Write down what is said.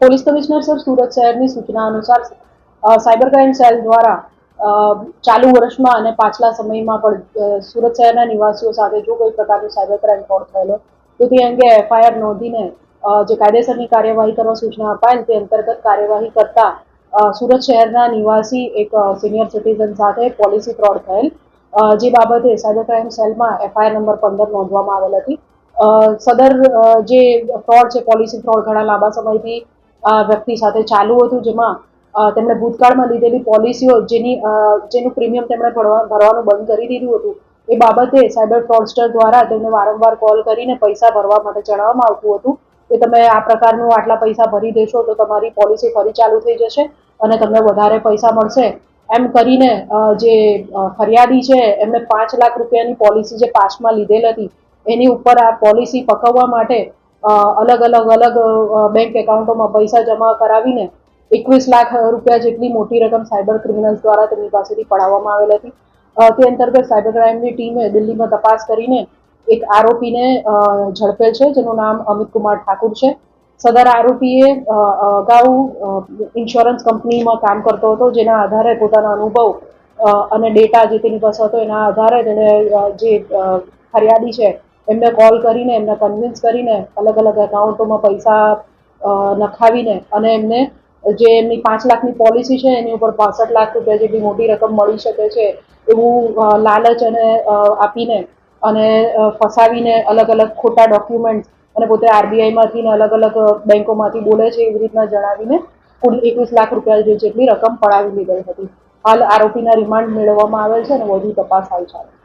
Police commissioner sir Surat શહેરની સૂચના અનુસાર સાયબર ક્રાઇમ સેલ દ્વારા ચાલુ વર્ષમાં અને પાછલા સમયમાં પણ સુરત શહેરના નિવાસીઓ સાથે જો કોઈ પ્રકારનું સાયબર ક્રાઇમ ફ્રોડ થયેલો, તો તે અંગે એફઆઈઆર નોંધીને જે કાયદેસરની કાર્યવાહી કરવા સૂચના અપાયેલ તે અંતર્ગત કાર્યવાહી કરતા સુરત શહેરના નિવાસી એક સિનિયર સિટીઝન સાથે પોલિસી ફ્રોડ થયેલ જે બાબતે સાયબર ક્રાઇમ સેલમાં એફઆઈઆર નંબર પંદર નોંધવામાં આવેલ હતી. સદર જે ફ્રોડ છે, પોલિસી ફ્રોડ ઘણા લાંબા સમયથી વ્યક્તિ સાથે ચાલુ હતું, જેમાં તેમણે ભૂતકાળમાં લીધેલી પોલિસીઓ જેની જેનું પ્રીમિયમ તેમણે ભરવા, ભરવાનું બંધ કરી દીધું હતું. એ બાબતે સાયબર ફ્રોડસ્ટર દ્વારા તેમને વારંવાર કોલ કરીને પૈસા ભરવા માટે જણાવવામાં આવતું હતું કે તમે આ પ્રકારનું આટલા પૈસા ભરી દેશો તો તમારી પોલિસી ફરી ચાલુ થઈ જશે અને તમને વધારે પૈસા મળશે. એમ કરીને જે ફરિયાદી છે, એમને પાંચ લાખ રૂપિયાની પોલિસી જે પાસમાં લીધેલ હતી, એની ઉપર આ પોલિસી પકવવા માટે અલગ અલગ અલગ બેંક એકાઉન્ટોમાં પૈસા જમા કરાવીને એકવીસ લાખ રૂપિયા જેટલી મોટી રકમ સાયબર ક્રિમિનલ્સ દ્વારા તેમની પાસેથી પડાવવામાં આવેલ હતી. તે અંતર્ગત સાયબર ક્રાઇમની ટીમે દિલ્હીમાં તપાસ કરીને એક આરોપીને ઝડપેલ છે, જેનું નામ અમિત કુમાર ઠાકુર છે. સદર આરોપીએ અગાઉ ઇન્સ્યોરન્સ કંપનીમાં કામ કરતો હતો, જેના આધારે પોતાના અનુભવ અને ડેટા જે તેની પાસે હતો, એના આધારે તેણે જે ફરિયાદી છે એમને કોલ કરીને, એમને કન્વિન્સ કરીને અલગ અલગ એકાઉન્ટોમાં પૈસા નખાવીને અને એમને જે એમની પાંચ લાખની પોલિસી છે એની ઉપર પાસઠ લાખ રૂપિયા જેટલી મોટી રકમ મળી શકે છે એવું લાલચ અને આપીને અને ફસાવીને અલગ અલગ ખોટા ડોક્યુમેન્ટ અને પોતે આરબીઆઈમાંથી ને અલગ અલગ બેંકોમાંથી બોલે છે એવી રીતના જણાવીને કુલ એકવીસ લાખ રૂપિયા જેટલી રકમ પડાવી લીધેલ હતી. હાલ આરોપીના રિમાન્ડ મેળવવામાં આવેલ છે અને વધુ તપાસ હાલ ચાલે છે.